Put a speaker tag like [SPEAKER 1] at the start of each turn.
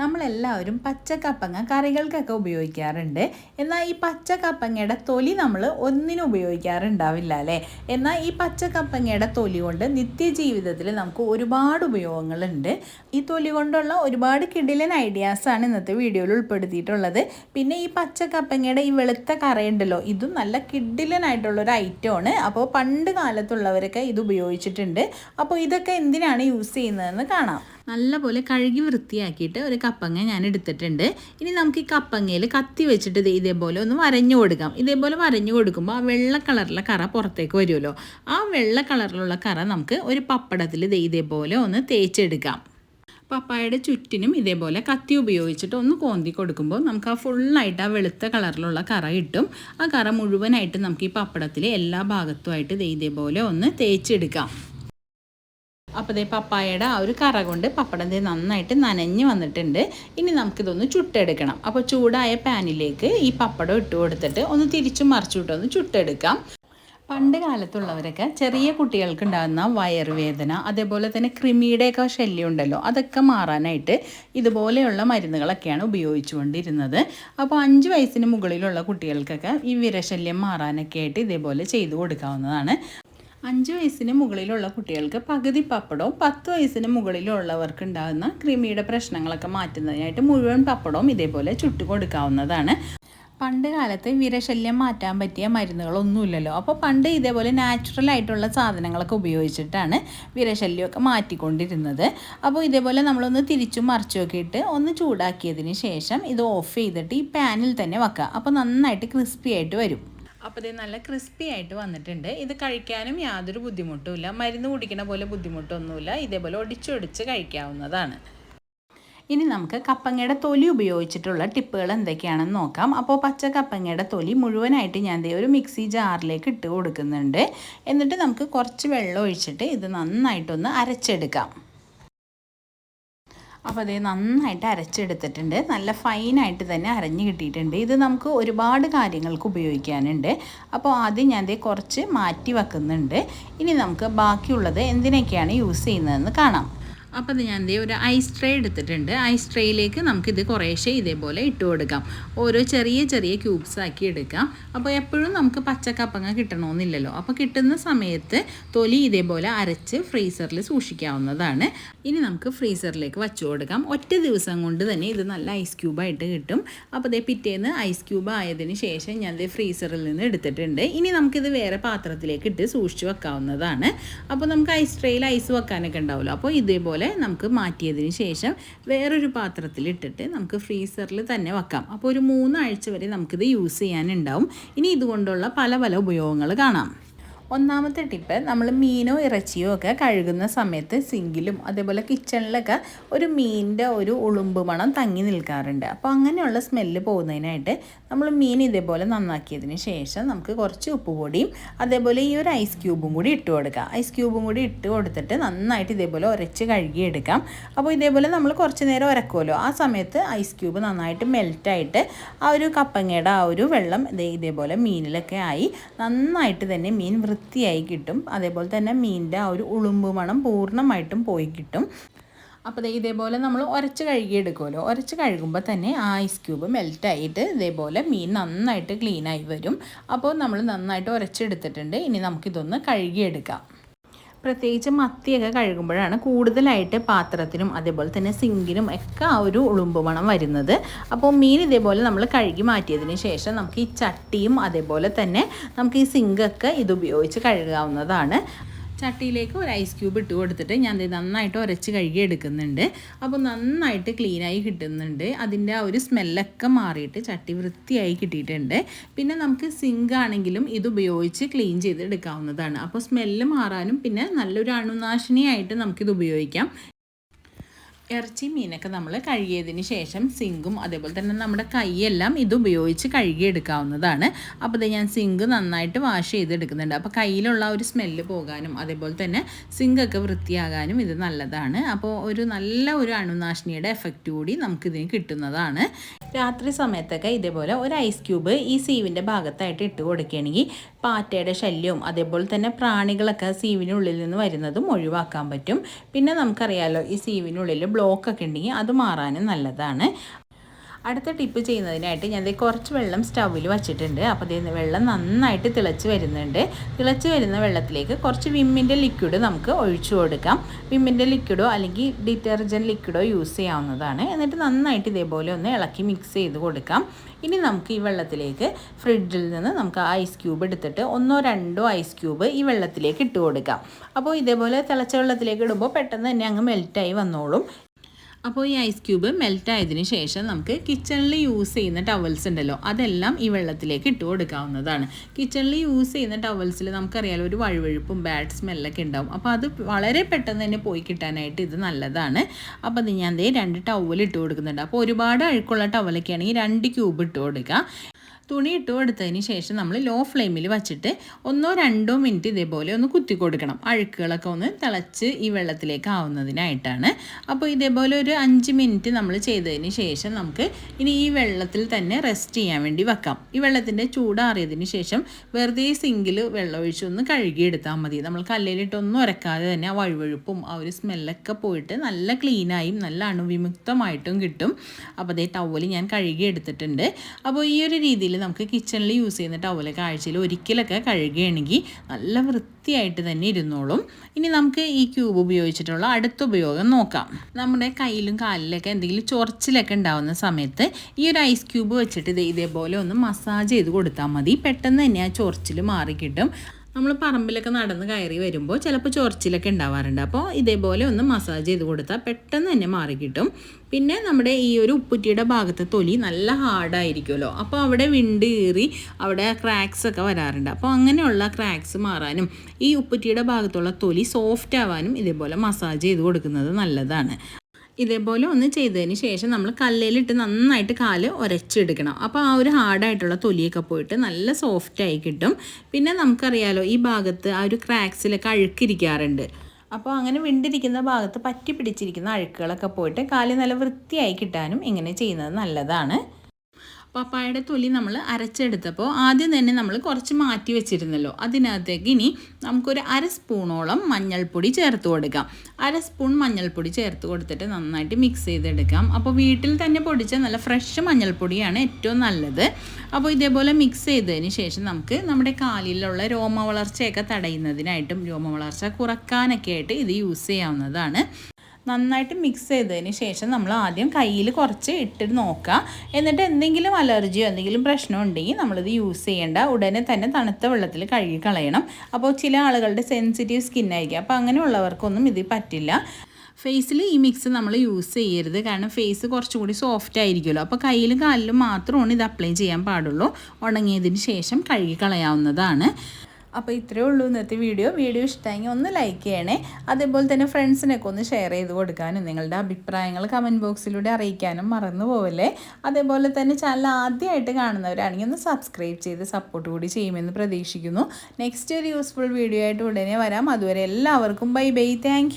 [SPEAKER 1] നമ്മളെല്ലാവരും പച്ചക്കപ്പങ്ങ കറികൾക്കൊക്കെ ഉപയോഗിക്കാറുണ്ട്. എന്നാൽ ഈ പച്ചക്കപ്പങ്ങയുടെ തൊലി നമ്മൾ ഒന്നിനും ഉപയോഗിക്കാറുണ്ടാവില്ല അല്ലേ? എന്നാൽ ഈ പച്ചക്കപ്പങ്ങയുടെ തൊലി കൊണ്ട് നിത്യജീവിതത്തിൽ നമുക്ക് ഒരുപാട് ഉപയോഗങ്ങളുണ്ട്. ഈ തൊലി കൊണ്ടുള്ള ഒരുപാട് കിടിലൻ ഐഡിയാസാണ് ഇന്നത്തെ വീഡിയോയിൽ ഉൾപ്പെടുത്തിയിട്ടുള്ളത്. പിന്നെ ഈ പച്ചക്കപ്പങ്ങയുടെ ഈ വെളുത്ത കറയുണ്ടല്ലോ ഇതും നല്ല കിഡിലനായിട്ടുള്ള ഒരു ഐറ്റമാണ് അപ്പോൾ പണ്ട് കാലത്തുള്ളവരൊക്കെ ഇത് ഉപയോഗിച്ചിട്ടുണ്ട്. അപ്പോൾ ഇതൊക്കെ എന്തിനാണ് യൂസ് ചെയ്യുന്നതെന്ന് കാണാം. നല്ലപോലെ കഴുകി വൃത്തിയാക്കിയിട്ട് ഒരു കപ്പങ്ങ ഞാൻ എടുത്തിട്ടുണ്ട്. ഇനി നമുക്ക് ഈ കപ്പങ്ങയിൽ കത്തി വെച്ചിട്ട് ഇതേപോലെ ഒന്ന് വരഞ്ഞു കൊടുക്കാം. ഇതേപോലെ വരഞ്ഞു കൊടുക്കുമ്പോൾ ആ വെള്ള കളറിലെ കറ പുറത്തേക്ക് വരുമല്ലോ. ആ വെള്ള കളറിലുള്ള കറ നമുക്ക് ഒരു പപ്പടത്തിൽ ഇതേപോലെ ഒന്ന് തേച്ചെടുക്കാം. പപ്പായയുടെ ചുറ്റിനും ഇതേപോലെ കത്തി ഉപയോഗിച്ചിട്ട് ഒന്ന് കോന്തി കൊടുക്കുമ്പോൾ നമുക്ക് ആ ഫുള്ളായിട്ട് ആ വെളുത്ത കളറിലുള്ള കറ കിട്ടും. ആ കറ മുഴുവനായിട്ട് നമുക്ക് ഈ പപ്പടത്തിൽ എല്ലാ ഭാഗത്തുമായിട്ട് ഇതേപോലെ ഒന്ന് തേച്ചെടുക്കാം. അപ്പോൾ ദേ പപ്പായയുടെ ആ ഒരു കറ കൊണ്ട് പപ്പടം ദേ നന്നായിട്ട് നനഞ്ഞ് വന്നിട്ടുണ്ട്. ഇനി നമുക്കിതൊന്ന് ചുട്ടെടുക്കണം. അപ്പോൾ ചൂടായ പാനിലേക്ക് ഈ പപ്പടം ഇട്ട് കൊടുത്തിട്ട് ഒന്ന് തിരിച്ചും മറിച്ചിട്ട് ഒന്ന് ചുട്ടെടുക്കാം. പണ്ട് കാലത്തുള്ളവരൊക്കെ ചെറിയ കുട്ടികൾക്ക് ഉണ്ടാകുന്ന വയറുവേദന അതേപോലെ തന്നെ കൃമിയുടെയൊക്കെ ശല്യം ഉണ്ടല്ലോ അതൊക്കെ മാറാനായിട്ട് ഇതുപോലെയുള്ള മരുന്നുകളൊക്കെയാണ് ഉപയോഗിച്ചുകൊണ്ടിരുന്നത്. അപ്പോൾ അഞ്ച് വയസ്സിന് മുകളിലുള്ള കുട്ടികൾക്കൊക്കെ ഈ വിരശല്യം മാറാനൊക്കെ ആയിട്ട് ഇതേപോലെ ചെയ്തു കൊടുക്കാവുന്നതാണ്. അഞ്ച് വയസ്സിന് മുകളിലുള്ള കുട്ടികൾക്ക് പകുതി പപ്പടവും പത്ത് വയസ്സിന് മുകളിലുള്ളവർക്ക് ഉണ്ടാകുന്ന കൃമിയുടെ പ്രശ്നങ്ങളൊക്കെ മാറ്റുന്നതിനായിട്ട് മുഴുവൻ പപ്പടവും ഇതേപോലെ ചുട്ടു കൊടുക്കാവുന്നതാണ് പണ്ട് കാലത്ത് വിരശല്യം മാറ്റാൻ പറ്റിയ മരുന്നുകളൊന്നുമില്ലല്ലോ. അപ്പോൾ പണ്ട് ഇതേപോലെ നാച്ചുറൽ ആയിട്ടുള്ള സാധനങ്ങളൊക്കെ ഉപയോഗിച്ചിട്ടാണ് വിരശല്യമൊക്കെ മാറ്റിക്കൊണ്ടിരുന്നത്. അപ്പോൾ ഇതേപോലെ നമ്മളൊന്ന് തിരിച്ചും മറിച്ചുമൊക്കെ ഇട്ട് ഒന്ന് ചൂടാക്കിയതിന് ശേഷം ഇത് ഓഫ് ചെയ്തിട്ട് ഈ പാനിൽ തന്നെ വെക്കുക. അപ്പോൾ നന്നായിട്ട് ക്രിസ്പി ആയിട്ട് വരും. അപ്പോൾ ഇത് നല്ല ക്രിസ്പി ആയിട്ട് വന്നിട്ടുണ്ട്. ഇത് കഴിക്കാനും യാതൊരു ബുദ്ധിമുട്ടുമില്ല മരുന്ന് കുടിക്കണ പോലെ ബുദ്ധിമുട്ടൊന്നുമില്ല. ഇതേപോലെ ഒടിച്ചൊടിച്ച് കഴിക്കാവുന്നതാണ്. ഇനി നമുക്ക് കപ്പങ്ങയുടെ തൊലി ഉപയോഗിച്ചിട്ടുള്ള ടിപ്പുകൾ എന്തൊക്കെയാണെന്ന് നോക്കാം. അപ്പോൾ പച്ച കപ്പങ്ങയുടെ തൊലി മുഴുവനായിട്ട് ഞാൻ ഒരു മിക്സി ജാറിലേക്ക് ഇട്ട് കൊടുക്കുന്നുണ്ട്. എന്നിട്ട് നമുക്ക് കുറച്ച് വെള്ളം ഒഴിച്ചിട്ട് ഇത് നന്നായിട്ടൊന്ന് അരച്ചെടുക്കാം. അപ്പോൾ അതേ നന്നായിട്ട് അരച്ചെടുത്തിട്ടുണ്ട്. നല്ല ഫൈനായിട്ട് തന്നെ അരഞ്ഞ് കിട്ടിയിട്ടുണ്ട്. ഇത് നമുക്ക് ഒരുപാട് കാര്യങ്ങൾക്ക് ഉപയോഗിക്കാനുണ്ട്. അപ്പോൾ ആദ്യം ഞാൻ ദേ കുറച്ച് മാറ്റി വെക്കുന്നുണ്ട്. ഇനി നമുക്ക് ബാക്കിയുള്ളത് എന്തിനൊക്കെയാണ് യൂസ് ചെയ്യുന്നതെന്ന് കാണാം. അപ്പോൾ അത് ഞാൻ ഒരു ഐസ് ട്രേ എടുത്തിട്ടുണ്ട്. ഐസ് ട്രേയിലേക്ക് നമുക്കിത് കുറേശ്ശെ ഇതേപോലെ ഇട്ട് കൊടുക്കാം. ഓരോ ചെറിയ ചെറിയ ക്യൂബ്സ് ആക്കി എടുക്കാം. അപ്പോൾ എപ്പോഴും നമുക്ക് പച്ചക്കപ്പങ്ങ കിട്ടണമെന്നില്ലല്ലോ അപ്പോൾ കിട്ടുന്ന സമയത്ത് തൊലി ഇതേപോലെ അരച്ച് ഫ്രീസറിൽ സൂക്ഷിക്കാവുന്നതാണ്. ഇനി നമുക്ക് ഫ്രീസറിലേക്ക് വച്ചു കൊടുക്കാം. ഒറ്റ ദിവസം കൊണ്ട് തന്നെ ഇത് നല്ല ഐസ് ക്യൂബായിട്ട് കിട്ടും. അപ്പോൾ ദേ പിറ്റേന്ന് ഐസ് ക്യൂബ് ആയതിന് ശേഷം ഞാൻ ദേ ഫ്രീസറിൽ നിന്ന് എടുത്തിട്ടുണ്ട്. ഇനി നമുക്കിത് വേറെ പാത്രത്തിലേക്ക് ഇട്ട് സൂക്ഷിച്ച് വെക്കാവുന്നതാണ്. അപ്പോൾ നമുക്ക് ഐസ് ട്രേയിൽ ഐസ് വെക്കാനൊക്കെ ഉണ്ടാവുമല്ലോ. അപ്പോൾ ഇതേപോലെ നമുക്ക് മാറ്റിയതിന് ശേഷം വേറൊരു പാത്രത്തിൽ ഇട്ടിട്ട് നമുക്ക് ഫ്രീസറിൽ തന്നെ വെക്കാം. അപ്പോൾ ഒരു മൂന്നാഴ്ച വരെ നമുക്കിത് യൂസ് ചെയ്യാനുണ്ടാവും. ഇനി ഇതുകൊണ്ടുള്ള പല പല ഉപയോഗങ്ങൾ കാണാം. ഒന്നാമത്തെ ടിപ്പ് നമ്മൾ മീനോ ഇറച്ചിയോ ഒക്കെ കഴുകുന്ന സമയത്ത് സിങ്കിലും അതേപോലെ കിച്ചണിലൊക്കെ ഒരു മീനിന്റെ ഒരു ഉളുമ്പ് മണം തങ്ങി നിൽക്കാറുണ്ട്. അപ്പോൾ അങ്ങനെയുള്ള സ്മെല്ല് പോകുന്നതിനായിട്ട് നമ്മൾ മീൻ ഇതേപോലെ നന്നാക്കിയതിന് ശേഷം നമുക്ക് കുറച്ച് ഉപ്പുപൊടിയും അതേപോലെ ഈ ഒരു ഐസ് ക്യൂബും കൂടി ഇട്ട് കൊടുക്കുക ഐസ് ക്യൂബും കൂടി ഇട്ട് കൊടുത്തിട്ട് നന്നായിട്ട് ഇതേപോലെ ഉരച്ച് കഴുകിയെടുക്കാം. അപ്പോൾ ഇതേപോലെ നമ്മൾ കുറച്ച് നേരം ഉരക്കുമല്ലോ. ആ സമയത്ത് ഐസ് ക്യൂബ് നന്നായിട്ട് മെൽറ്റായിട്ട് ആ ഒരു കപ്പങ്ങയുടെ ആ ഒരു വെള്ളം ഇതേപോലെ മീനിലൊക്കെ ആയി നന്നായിട്ട് തന്നെ മീൻ വൃത്തിയായി കിട്ടും. അതേപോലെ തന്നെ മീനിന്റെ ആ ഒരു ഉളുമ്പ് മണം പൂർണമായിട്ടും പോയി കിട്ടും. അപ്പോൾ ഇതേപോലെ നമ്മൾ ഉരച്ച് കഴുകിയെടുക്കുമല്ലോ. ഉരച്ച് കഴുകുമ്പോൾ തന്നെ ആ ഐസ് ക്യൂബ് മെൽറ്റായിട്ട് ഇതേപോലെ മീൻ നന്നായിട്ട് ക്ലീനായി വരും. അപ്പോൾ നമ്മൾ നന്നായിട്ട് ഉരച്ചെടുത്തിട്ടുണ്ട്. ഇനി നമുക്കിതൊന്ന് കഴുകിയെടുക്കാം. പ്രത്യേകിച്ച് മത്തിയൊക്കെ കഴുകുമ്പോഴാണ് കൂടുതലായിട്ട് പാത്രത്തിനും അതേപോലെ തന്നെ സിങ്കിനും ഒക്കെ ആ ഒരു ഉളുമ്പ് മണം വരുന്നത്. അപ്പോൾ മീൻ ഇതേപോലെ നമ്മൾ കഴുകി മാറ്റിയതിന് ശേഷം നമുക്ക് ഈ ചട്ടിയും അതേപോലെ തന്നെ നമുക്ക് ഈ സിങ്കൊക്കെ ഇതുപയോഗിച്ച് കഴുകാവുന്നതാണ്. ചട്ടിയിലേക്ക് ഒരു ഐസ് ക്യൂബ് ഇട്ട് കൊടുത്തിട്ട് ഞാൻ ഇത് നന്നായിട്ട് ഉരച്ച് കഴുകി എടുക്കുന്നുണ്ട്. അപ്പോൾ നന്നായിട്ട് ക്ലീനായി കിട്ടുന്നുണ്ട്. അതിന്റെ ആ ഒരു സ്മെല്ലൊക്കെ മാറിയിട്ട് ചട്ടി വൃത്തിയായി കിട്ടിയിട്ടുണ്ട്. പിന്നെ നമുക്ക് സിങ്ക് ആണെങ്കിലും ഇത് ഉപയോഗിച്ച് ക്ലീൻ ചെയ്ത് എടുക്കാവുന്നതാണ് അപ്പോൾ സ്മെല്ല് മാറാനും പിന്നെ നല്ലൊരു അണുനാശിനിയായിട്ട് നമുക്കിത് ഉപയോഗിക്കാം. ഇറച്ചി മീനൊക്കെ നമ്മൾ കഴുകിയതിന് ശേഷം സിങ്കും അതേപോലെ തന്നെ നമ്മുടെ കൈയെല്ലാം ഇത് ഉപയോഗിച്ച് കഴുകിയെടുക്കാവുന്നതാണ്. അപ്പോൾ ഇത് ഞാൻ സിങ്ക് നന്നായിട്ട് വാഷ് ചെയ്തെടുക്കുന്നുണ്ട്. അപ്പോൾ കയ്യിലുള്ള ഒരു സ്മെല്ല് പോകാനും അതേപോലെ തന്നെ സിങ്കൊക്കെ വൃത്തിയാകാനും ഇത് നല്ലതാണ്. അപ്പോൾ ഒരു നല്ല ഒരു അണുനാശിനിയുടെ എഫക്റ്റ് കൂടി നമുക്കിതിന് കിട്ടുന്നതാണ്. രാത്രി സമയത്തൊക്കെ ഇതേപോലെ ഒരു ഐസ് ക്യൂബ് ഈ സീവിന്റെ ഭാഗത്തായിട്ട് ഇട്ട് കൊടുക്കുകയാണെങ്കിൽ പാറ്റയുടെ ശല്യവും അതേപോലെ തന്നെ പ്രാണികളൊക്കെ സീവിനുള്ളിൽ നിന്ന് വരുന്നതും ഒഴിവാക്കാൻ പറ്റും. പിന്നെ നമുക്കറിയാലോ ഈ സീവിനുള്ളിൽ ബ്ലോക്ക് ഒക്കെ ഉണ്ടെങ്കിൽ അത് മാറാനും നല്ലതാണ്. അടുത്ത ടിപ്പ് ചെയ്യുന്നതിനായിട്ട് ഞാൻ കുറച്ച് വെള്ളം സ്റ്റൗവിൽ വച്ചിട്ടുണ്ട്. അപ്പോൾ ദേ വെള്ളം നന്നായിട്ട് തിളച്ച് വരുന്നുണ്ട്. തിളച്ച് വരുന്ന വെള്ളത്തിലേക്ക് കുറച്ച് വിമ്മിന്റെ ലിക്വിഡ് നമുക്ക് ഒഴിച്ചു കൊടുക്കാം. വിമ്മിന്റെ ലിക്വിഡോ അല്ലെങ്കിൽ ഡിറ്റർജന്റ് ലിക്വിഡോ യൂസ് ചെയ്യാവുന്നതാണ്. എന്നിട്ട് നന്നായിട്ട് ഇതേപോലെ ഒന്ന് ഇളക്കി മിക്സ് ചെയ്ത് കൊടുക്കാം. ഇനി നമുക്ക് ഈ വെള്ളത്തിലേക്ക് ഫ്രിഡ്ജിൽ നിന്ന് നമുക്ക് ഐസ് ക്യൂബ് എടുത്തിട്ട് ഒന്നോ രണ്ടോ ഐസ് ക്യൂബ് ഈ വെള്ളത്തിലേക്ക് ഇട്ട് കൊടുക്കാം. അപ്പോൾ ഇതേപോലെ തിളച്ച വെള്ളത്തിലേക്ക് ഇടുമ്പോൾ പെട്ടെന്ന് തന്നെ അങ്ങ് മെൽറ്റായി വന്നോളും. അപ്പോൾ ഈ ഐസ് ക്യൂബ് മെൽറ്റ് ആയതിനു ശേഷം നമുക്ക് കിച്ചണിൽ യൂസ് ചെയ്യുന്ന ടവൽസ് ഉണ്ടല്ലോ അതെല്ലാം ഈ വെള്ളത്തിലേക്ക് ഇട്ട് കൊടുക്കാവുന്നതാണ്. കിച്ചണിൽ യൂസ് ചെയ്യുന്ന ടവൽസിൽ നമുക്കറിയാലോ ഒരു വഴുവഴുപ്പും ബാഡ് സ്മെല്ലൊക്കെ ഉണ്ടാവും. അപ്പോൾ അത് വളരെ പെട്ടെന്ന് തന്നെ പോയി കിട്ടാനായിട്ട് ഇത് നല്ലതാണ്. അപ്പോൾ അത് ഞാൻ ദേ രണ്ട് ടവൽ ഇട്ട് കൊടുക്കുന്നുണ്ട്. അപ്പോൾ ഒരുപാട് അഴുക്കുള്ള ടവലൊക്കെ ആണെങ്കിൽ രണ്ട് ക്യൂബ് ഇട്ട് കൊടുക്കുക. തുണി ഇട്ട് കൊടുത്തതിന് ശേഷം നമ്മൾ ലോ ഫ്ലെയിമിൽ വച്ചിട്ട് ഒന്നോ രണ്ടോ മിനിറ്റ് ഇതേപോലെ ഒന്ന് കുത്തി കൊടുക്കണം. അഴുക്കുകളൊക്കെ ഒന്ന് തിളച്ച് ഈ വെള്ളത്തിലേക്ക് ആവുന്നതിനായിട്ടാണ്. അപ്പോൾ ഇതേപോലെ ഒരു അഞ്ച് മിനിറ്റ് നമ്മൾ ചെയ്തതിന് ശേഷം നമുക്ക് ഇനി ഈ വെള്ളത്തിൽ തന്നെ റെസ്റ്റ് ചെയ്യാൻ വേണ്ടി വെക്കാം. ഈ വെള്ളത്തിന്റെ ചൂടാറിയതിന് ശേഷം വെറുതെ സിങ്കിൽ വെള്ളം ഒഴിച്ച് ഒന്ന് കഴുകിയെടുത്താൽ മതി. നമ്മൾ കല്ലിലിട്ടൊന്നും ഉരക്കാതെ തന്നെ ആ വഴുവഴുപ്പും ആ ഒരു സ്മെല്ലൊക്കെ പോയിട്ട് നല്ല ക്ലീനായും നല്ല അണുവിമുക്തമായിട്ടും കിട്ടും. അപ്പോൾ അതേ ടവൽ ഞാൻ കഴുകിയെടുത്തിട്ടുണ്ട്. അപ്പോൾ ഈ ഒരു രീതിയിൽ നമുക്ക് കിച്ചണിൽ യൂസ് ചെയ്യുന്ന ടവലൊക്കെ ആഴ്ചയിൽ ഒരിക്കലൊക്കെ കഴുകുകയാണെങ്കിൽ നല്ല വൃത്തിയായിട്ട് തന്നെ ഇരുന്നോളും. ഇനി നമുക്ക് ഈ ക്യൂബ് ഉപയോഗിച്ചിട്ടുള്ള അടുത്ത ഉപയോഗം നോക്കാം. നമ്മുടെ കയ്യിലും കാലിലൊക്കെ എന്തെങ്കിലും ചൊറച്ചിലൊക്കെ ഉണ്ടാവുന്ന സമയത്ത് ഈ ഒരു ഐസ് ക്യൂബ് വെച്ചിട്ട് ഇത് ഇതേപോലെ ഒന്ന് മസാജ് ചെയ്ത് കൊടുത്താൽ മതി. പെട്ടെന്ന് തന്നെ ആ ചൊറച്ചിൽ മാറിക്കിട്ടും. നമ്മൾ പറമ്പിലൊക്കെ നടന്ന് കയറി വരുമ്പോൾ ചിലപ്പോൾ ചൊറിച്ചിലൊക്കെ ഉണ്ടാവാറുണ്ട്. അപ്പോൾ ഇതേപോലെ ഒന്ന് മസാജ് ചെയ്ത് കൊടുത്താൽ പെട്ടെന്ന് തന്നെ മാറിക്കിട്ടും പിന്നെ നമ്മുടെ ഈ ഒരു ഉപ്പുറ്റിയുടെ ഭാഗത്തെ തൊലി നല്ല ഹാർഡായിരിക്കുമല്ലോ അപ്പോൾ അവിടെ വിണ്ട് കീറി അവിടെ ക്രാക്സ് ഒക്കെ വരാറുണ്ട്. അപ്പോൾ അങ്ങനെയുള്ള ക്രാക്സ് മാറാനും ഈ ഉപ്പുറ്റിയുടെ ഭാഗത്തുള്ള തൊലി സോഫ്റ്റ് ആവാനും ഇതേപോലെ മസാജ് ചെയ്ത് കൊടുക്കുന്നത് നല്ലതാണ്. ഇതേപോലെ ഒന്ന് ചെയ്തതിന് ശേഷം നമ്മൾ കല്ലേലിട്ട് നന്നായിട്ട് കാൽ ഉരച്ചെടുക്കണം അപ്പോൾ ആ ഒരു ഹാർഡായിട്ടുള്ള തൊലിയൊക്കെ പോയിട്ട് നല്ല സോഫ്റ്റായി കിട്ടും. പിന്നെ നമുക്കറിയാലോ ഈ ഭാഗത്ത് ആ ഒരു ക്രാക്സിലൊക്കെ അഴുക്കിരിക്കാറുണ്ട്. അപ്പോൾ അങ്ങനെ വിണ്ടിരിക്കുന്ന ഭാഗത്ത് പറ്റി പിടിച്ചിരിക്കുന്ന അഴുക്കുകളൊക്കെ പോയിട്ട് കാൽ നല്ല വൃത്തിയായി കിട്ടാനും ഇങ്ങനെ ചെയ്യുന്നത് നല്ലതാണ്. പപ്പായയുടെ തൊലി നമ്മൾ അരച്ചെടുത്തപ്പോൾ ആദ്യം തന്നെ നമ്മൾ കുറച്ച് മാറ്റി വെച്ചിരുന്നല്ലോ. അതിനകത്തേക്ക് ഇനി നമുക്കൊരു അര സ്പൂണോളം മഞ്ഞൾപ്പൊടി ചേർത്ത് കൊടുക്കാം. അര സ്പൂൺ മഞ്ഞൾപ്പൊടി ചേർത്ത് കൊടുത്തിട്ട് നന്നായിട്ട് മിക്സ് ചെയ്തെടുക്കാം. അപ്പോൾ വീട്ടിൽ തന്നെ പൊടിച്ച നല്ല ഫ്രഷ് മഞ്ഞൾപ്പൊടിയാണ് ഏറ്റവും നല്ലത്. അപ്പോൾ ഇതേപോലെ മിക്സ് ചെയ്തതിന് ശേഷം നമുക്ക് നമ്മുടെ കാലിലുള്ള രോമ വളർച്ചയൊക്കെ തടയുന്നതിനായിട്ടും രോമ വളർച്ച കുറക്കാനൊക്കെ ആയിട്ട് ഇത് യൂസ് ചെയ്യാവുന്നതാണ്. നന്നായിട്ട് മിക്സ് ചെയ്തതിന് ശേഷം നമ്മൾ ആദ്യം കയ്യിൽ കുറച്ച് ഇട്ടിട്ട് നോക്കുക. എന്നിട്ട് എന്തെങ്കിലും അലർജിയോ എന്തെങ്കിലും പ്രശ്നമോ ഉണ്ടെങ്കിൽ നമ്മളിത് യൂസ് ചെയ്യേണ്ട. ഉടനെ തന്നെ തണുത്ത വെള്ളത്തിൽ കഴുകി കളയണം. അപ്പോൾ ചില ആളുകളുടെ സെൻസിറ്റീവ് സ്കിന്നായിരിക്കും അപ്പോൾ അങ്ങനെയുള്ളവർക്കൊന്നും ഇത് പറ്റില്ല. ഫേസിൽ ഈ മിക്സ് നമ്മൾ യൂസ് ചെയ്യരുത്. കാരണം ഫേസ് കുറച്ചുകൂടി സോഫ്റ്റ് ആയിരിക്കുമല്ലോ. അപ്പോൾ കയ്യിലും കാലിലും മാത്രമാണ് ഇത് അപ്ലൈ ചെയ്യാൻ പാടുള്ളൂ. ഉണങ്ങിയതിന് ശേഷം കഴുകി കളയാവുന്നതാണ്. അപ്പോൾ ഇത്രയേ ഉള്ളൂ ഇന്നത്തെ വീഡിയോ. വീഡിയോ ഇഷ്ടമെങ്കിൽ ഒന്ന് ലൈക്ക് ചെയ്യണേ. അതേപോലെ തന്നെ ഫ്രണ്ട്സിനൊക്കെ ഒന്ന് ഷെയർ ചെയ്ത് കൊടുക്കാനും നിങ്ങളുടെ അഭിപ്രായങ്ങൾ കമന്റ് ബോക്സിലൂടെ അറിയിക്കാനും മറന്നു പോവല്ലേ? അതേപോലെ തന്നെ ചാനൽ ആദ്യമായിട്ട് കാണുന്നവരാണെങ്കിൽ ഒന്ന് സബ്സ്ക്രൈബ് ചെയ്ത് സപ്പോർട്ട് കൂടി ചെയ്യുമെന്ന് പ്രതീക്ഷിക്കുന്നു. നെക്സ്റ്റ് ഒരു യൂസ്ഫുൾ വീഡിയോ ആയിട്ട് ഉടനെ വരാം. അതുവരെ എല്ലാവർക്കും ബൈ ബൈ താങ്ക്